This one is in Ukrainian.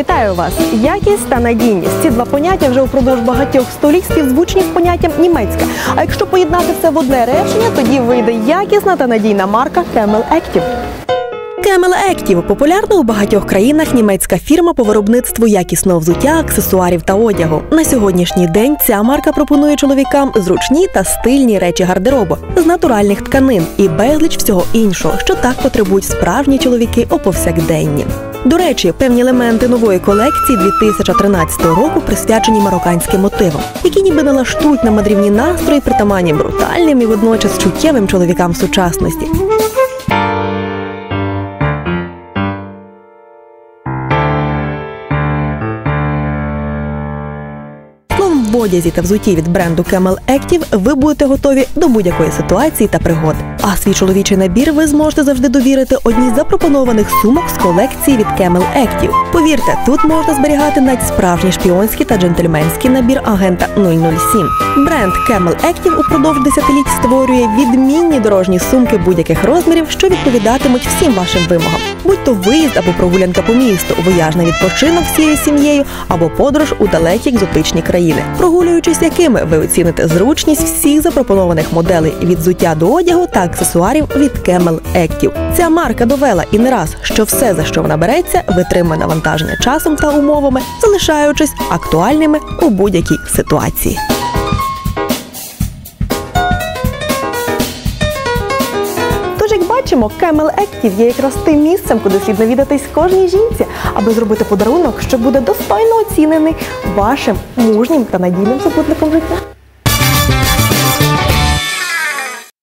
Вітаю вас! Якість та надійність. Ці два поняття вже упродовж багатьох століть співзвучні з поняттям німецьке. А якщо поєднати це в одне речення, тоді вийде якісна та надійна марка Camel Active. Camel Active – популярна у багатьох країнах німецька фірма по виробництву якісного взуття, аксесуарів та одягу. На сьогоднішній день ця марка пропонує чоловікам зручні та стильні речі гардеробу з натуральних тканин і безліч всього іншого, що так потребують справжні чоловіки у повсякденні. До речі, певні елементи нової колекції 2013 року присвячені марокканським мотивам, які ніби налаштують на мадрівні настрої, притаманні брутальним і водночас чуттєвим чоловікам сучасності. В одязі та взуті від бренду Camel Active ви будете готові до будь-якої ситуації та пригод. А свій чоловічий набір ви зможете завжди довірити одній з запропонованих сумок з колекції від Camel Active. Повірте, тут можна зберігати навіть справжній шпіонський та джентльменський набір агента 007. Бренд Camel Active упродовж десятиліть створює відмінні дорожні сумки будь-яких розмірів, що відповідатимуть всім вашим вимогам. Будь то виїзд або прогулянка по місту, вояжний відпочинок всією сім'єю або подорож у далекі екзотичні країни, прогулюючись якими ви оціните зручність всіх запропонованих моделей від взуття до одягу та аксесуарів від Camel Active. Ця марка довела і не раз, що все, за що вона береться, витримує навантаження часом та умовами, залишаючись актуальними у будь-якій ситуації. Як бачимо, Camel Active є якраз тим місцем, куди слід навідатись кожній жінці, аби зробити подарунок, що буде достойно оцінений вашим мужнім та надійним супутником життя.